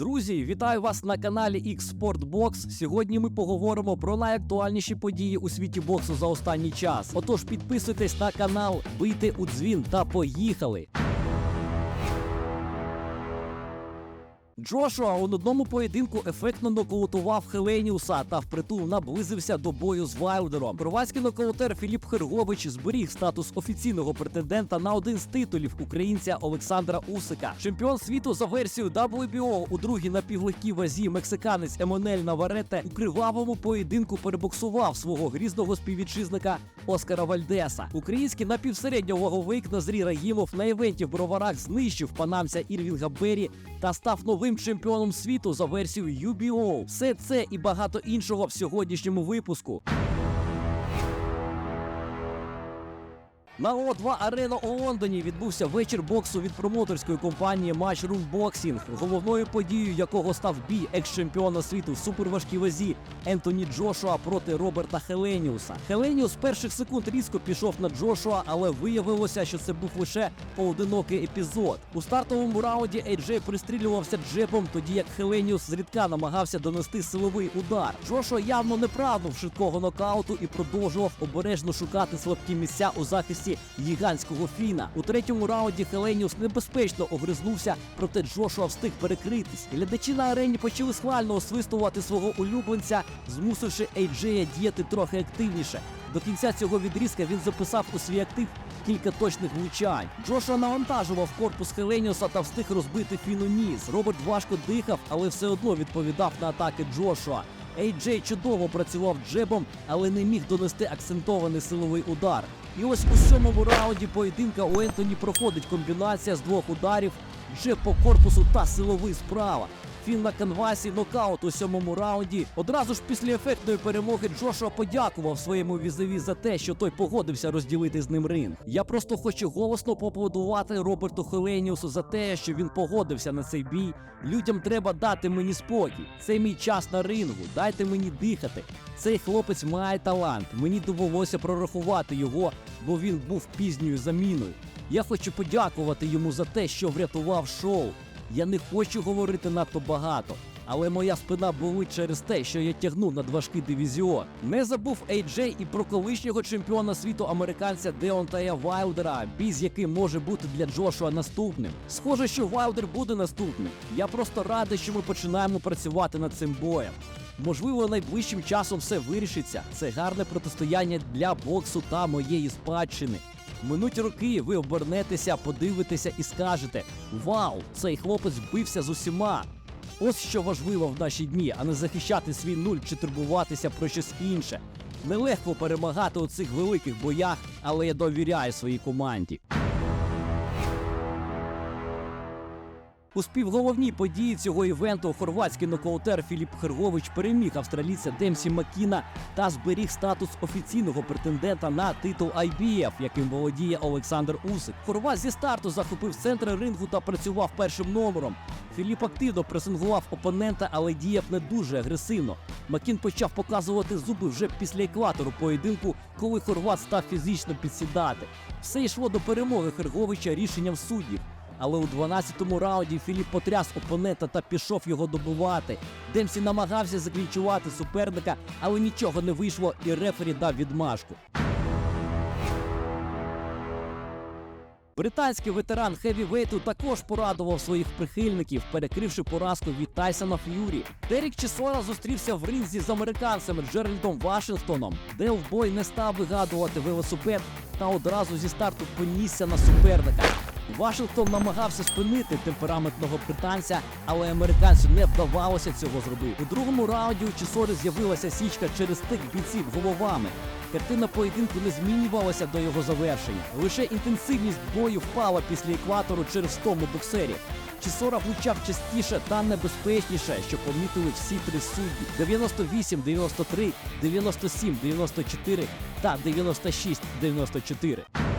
Друзі, вітаю вас на каналі X-Sport Сьогодні ми поговоримо про найактуальніші події у світі боксу за останній час. Отож, підписуйтесь на канал, бийте у дзвін та поїхали. Джошуа у одному поєдинку ефектно нокаутував Хеленіуса та впритул наблизився до бою з Вайлдером. Хорватський нокаутер Філіп Хергович зберіг статус офіційного претендента на один з титулів українця Олександра Усика. Чемпіон світу за версією WBO у другій напівлегкій вазі мексиканець Емонель Наварете у кривавому поєдинку перебоксував свого грізного співвітчизника Оскара Вальдеса. Український напівсередньоваговик Назрій Рагімов на івенті в броварах знищив панамця Ірвінга Беррі та став новим чемпіоном світу за версією UBO. Все це і багато іншого в сьогоднішньому випуску. На О2 Арена у Лондоні відбувся вечір боксу від промоторської компанії Matchroom Boxing, головною подією якого став бій екс-чемпіона світу в суперважкій вазі Ентоні Джошуа проти Роберта Хеленіуса. Хеленіус з перших секунд різко пішов на Джошуа, але виявилося, що це був лише поодинокий епізод. У стартовому раунді Ейджей пристрілювався джебом, тоді як Хеленіус зрідка намагався донести силовий удар. Джошуа явно не прагнув швидкого нокауту і продовжував обережно шукати слабкі місця у захисті гігантського фіна. У третьому раунді Хеленіус небезпечно огризнувся, проте Джошуа встиг перекритись. Глядачі на арені почали схвально освистувати свого улюбленця, змусивши Ейджея діяти трохи активніше. До кінця цього відрізка він записав у свій актив кілька точних влучань. Джошуа навантажував корпус Хеленіуса та встиг розбити фіну ніс. Роберт важко дихав, але все одно відповідав на атаки Джошуа. Ейджей чудово працював джебом, але не міг донести акцентований силовий удар. І ось у сьомому раунді поєдинка у Ентоні проходить комбінація з двох ударів, вже по корпусу та силовий справа. Фін на канвасі нокаут у сьомому раунді. Одразу ж після ефектної перемоги Джошуа подякував своєму візові за те, що той погодився розділити з ним ринг. Я просто хочу голосно поаплодувати Роберту Хеленіусу за те, що він погодився на цей бій. Людям треба дати мені спокій. Це мій час на рингу. Дайте мені дихати. Цей хлопець має талант. Мені довелося прорахувати його, бо він був пізньою заміною. Я хочу подякувати йому за те, що врятував шоу. Я не хочу говорити надто багато, але моя спина болить через те, що я тягну надважкий дивізіон. Не забув Ейджей і про колишнього чемпіона світу американця Деонтая Вайлдера, бій яким може бути для Джошуа наступним. Схоже, що Вайлдер буде наступним. Я просто радий, що ми починаємо працювати над цим боєм. Можливо, найближчим часом все вирішиться. Це гарне протистояння для боксу та моєї спадщини. Минуть роки, ви обернетеся, подивитеся і скажете: Вау, цей хлопець бився з усіма. Ось що важливо в наші дні, а не захищати свій нуль чи турбуватися про щось інше. Нелегко перемагати у цих великих боях, але я довіряю своїй команді. У співголовній події цього івенту хорватський нокаутер Філіп Хергович переміг австралійця Демсі Макіна та зберіг статус офіційного претендента на титул IBF, яким володіє Олександр Усик. Хорват зі старту захопив центр рингу та працював першим номером. Філіп активно пресингував опонента, але діяв не дуже агресивно. Макін почав показувати зуби вже після екватору поєдинку, коли хорват став фізично підсідати. Все йшло до перемоги Херговича рішенням суддів. Але у 12-му раунді Філіп потряс опонента та пішов його добивати. Демсі намагався заклінчувати суперника, але нічого не вийшло, і рефері дав відмашку. Британський ветеран хевівейту також порадував своїх прихильників, перекривши поразку від Тайсона Ф'юрі. Дерік Чесора зустрівся в ринзі з американцем Джеральдом Вашингтоном, де в бой не став вигадувати велосипед та одразу зі старту понісся на суперника. Вашингтон намагався спинити темпераментного британця, але американцю не вдавалося цього зробити. У другому раунді у Чесори з'явилася січка через тих бійців головами. Картина поєдинку не змінювалася до його завершення. Лише інтенсивність бою впала після екватору через втому боксерів. Чесора влучав частіше та небезпечніше, що помітили всі три судді: 98, 93, 97, 94 та 96, 94.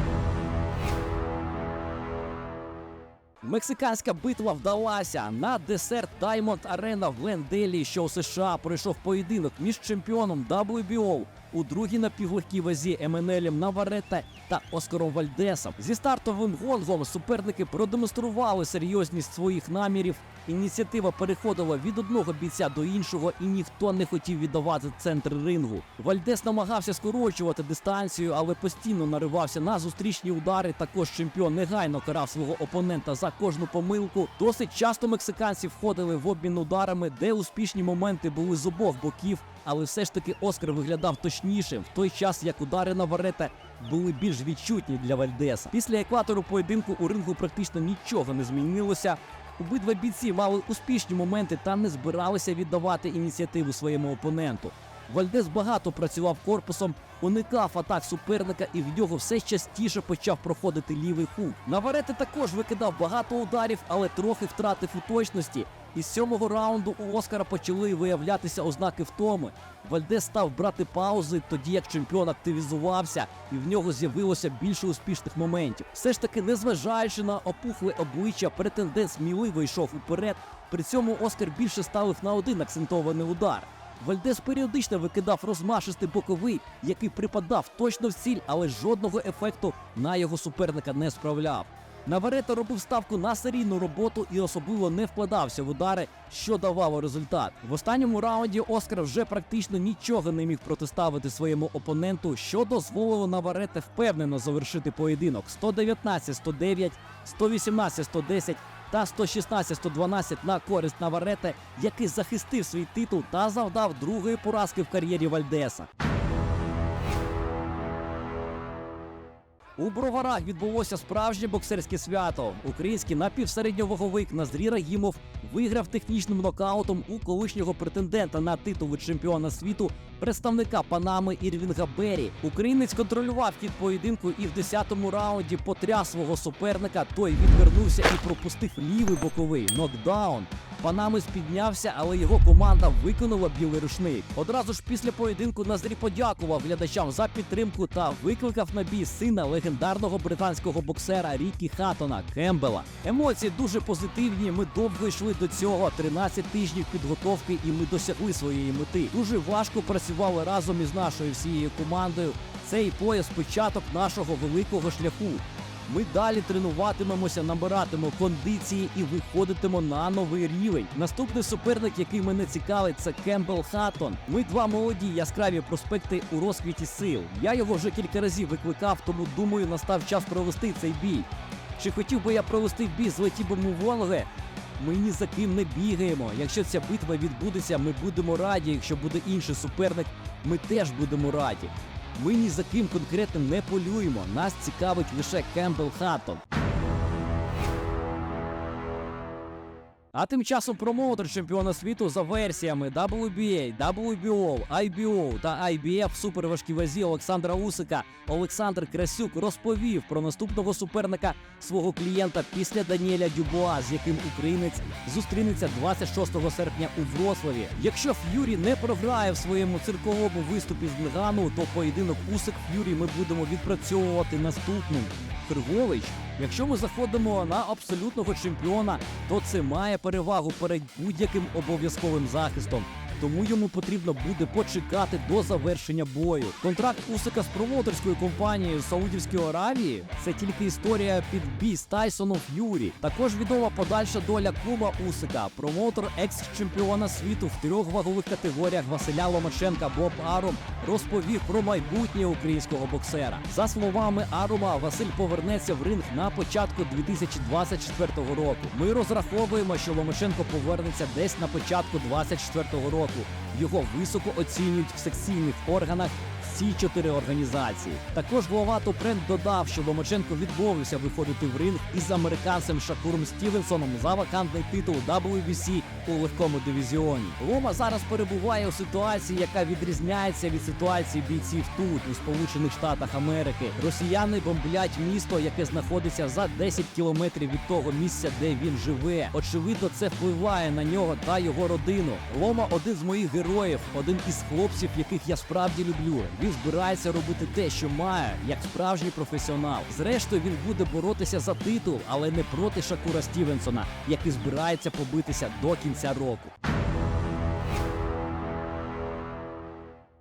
Мексиканська битва вдалася. На десерт Diamond Arena в Гленделі, що у США пройшов поєдинок між чемпіоном WBO у другій напівлегкій вазі Еменелем Наварета та Оскаром Вальдесом. Зі стартовим гонгом суперники продемонстрували серйозність своїх намірів. Ініціатива переходила від одного бійця до іншого, і ніхто не хотів віддавати центр рингу. Вальдес намагався скорочувати дистанцію, але постійно наривався на зустрічні удари. Також чемпіон негайно карав свого опонента за кожну помилку. Досить часто мексиканці входили в обмін ударами, де успішні моменти були з обох боків. Але все ж таки Оскар виглядав точнішим в той час, як удари на Варета були більш відчутні для Вальдеса. Після екватору поєдинку у рингу практично нічого не змінилося. Обидва бійці мали успішні моменти та не збиралися віддавати ініціативу своєму опоненту. Вальдес багато працював корпусом, уникав атак суперника і в нього все частіше почав проходити лівий хук. Наварети також викидав багато ударів, але трохи втратив у точності. Із сьомого раунду у Оскара почали виявлятися ознаки втоми. Вальдес став брати паузи, тоді як чемпіон активізувався, і в нього з'явилося більше успішних моментів. Все ж таки, незважаючи на опухле обличчя, претендент сміливо йшов уперед. При цьому Оскар більше ставив на один акцентований удар. Вальдес періодично викидав розмашистий боковий, який припадав точно в ціль, але жодного ефекту на його суперника не справляв. Наварето робив ставку на серійну роботу і особливо не вкладався в удари, що давало результат. В останньому раунді Оскар вже практично нічого не міг протиставити своєму опоненту, що дозволило Наварете впевнено завершити поєдинок 119-109, 118-110 та 116-112 на користь Наварете, який захистив свій титул та завдав другої поразки в кар'єрі Вальдеса. У броварах відбулося справжнє боксерське свято. Український напівсередньоваговик Назрі Рагімов виграв технічним нокаутом у колишнього претендента на титул чемпіона світу, представника Панами Ірвінга Беррі. Українець контролював хід поєдинку і в 10-му раунді потряс свого суперника. Той відвернувся і пропустив лівий боковий нокдаун. Панамис піднявся, але його команда виконала білий рушник. Одразу ж після поєдинку Назрі подякував глядачам за підтримку та викликав на бій сина легендарного британського боксера Рікі Хатона Кембела. Емоції дуже позитивні. Ми довго йшли до цього. 13 тижнів підготовки, і ми досягли своєї мети. Дуже важко працювали разом із нашою всією командою. Цей пояс початок нашого великого шляху. Ми далі тренуватимемося, набиратимемо кондиції і виходитимо на новий рівень. Наступний суперник, який мене цікавить, це Кембл Хаттон. Ми два молоді яскраві проспекти у розквіті сил. Я його вже кілька разів викликав, тому думаю, настав час провести цей бій. Чи хотів би я провести бій з Летібом Вонге? Ми ні за ким не бігаємо. Якщо ця битва відбудеться, ми будемо раді. Якщо буде інший суперник, ми теж будемо раді. Ми ні за ким конкретним не полюємо. Нас цікавить лише Кембл Хаттон. А тим часом промоутер чемпіона світу за версіями WBA, WBO, IBO та IBF в суперважкій вазі Олександра Усика Олександр Красюк розповів про наступного суперника свого клієнта після Даніеля Дюбуа, з яким українець зустрінеться 26 серпня у Вроцлаві. Якщо Ф'юрі не програє в своєму цирковому виступі з Нгану, то поєдинок Усик Ф'юрі ми будемо відпрацьовувати наступним. Якщо ми заходимо на абсолютного чемпіона, то це має перевагу перед будь-яким обов'язковим захистом. Тому йому потрібно буде почекати до завершення бою. Контракт Усика з промоутерською компанією Саудівської Аравії це тільки історія під бій з Тайсоном Ф'юрі. Також відома подальша доля Куба Усика, промоутер екс-чемпіона світу в трьох вагових категоріях Василя Ломаченка Боб Арум розповів про майбутнє українського боксера. За словами Арума, Василь повернеться в ринг на початку 2024 року. Ми розраховуємо, що Ломаченко повернеться десь на початку 2024 року. Його високо оцінюють в секційних органах всі чотири організації. Також голова Топрен додав, що Ломаченко відмовився виходити в ринг із американцем Шакуром Стівенсоном за вакантний титул WBC у легкому дивізіоні. Лома зараз перебуває у ситуації, яка відрізняється від ситуації бійців тут, у Сполучених Штатах Америки. Росіяни бомблять місто, яке знаходиться за 10 кілометрів від того місця, де він живе. Очевидно, це впливає на нього та його родину. Лома один з моїх героїв, один із хлопців, яких я справді люблю. Збирається робити те, що має, як справжній професіонал. Зрештою, він буде боротися за титул, але не проти Шакура Стівенсона, який збирається побитися до кінця року.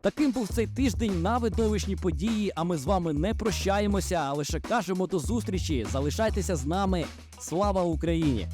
Таким був цей тиждень на видовищні події. А ми з вами не прощаємося, а лише кажемо до зустрічі. Залишайтеся з нами. Слава Україні!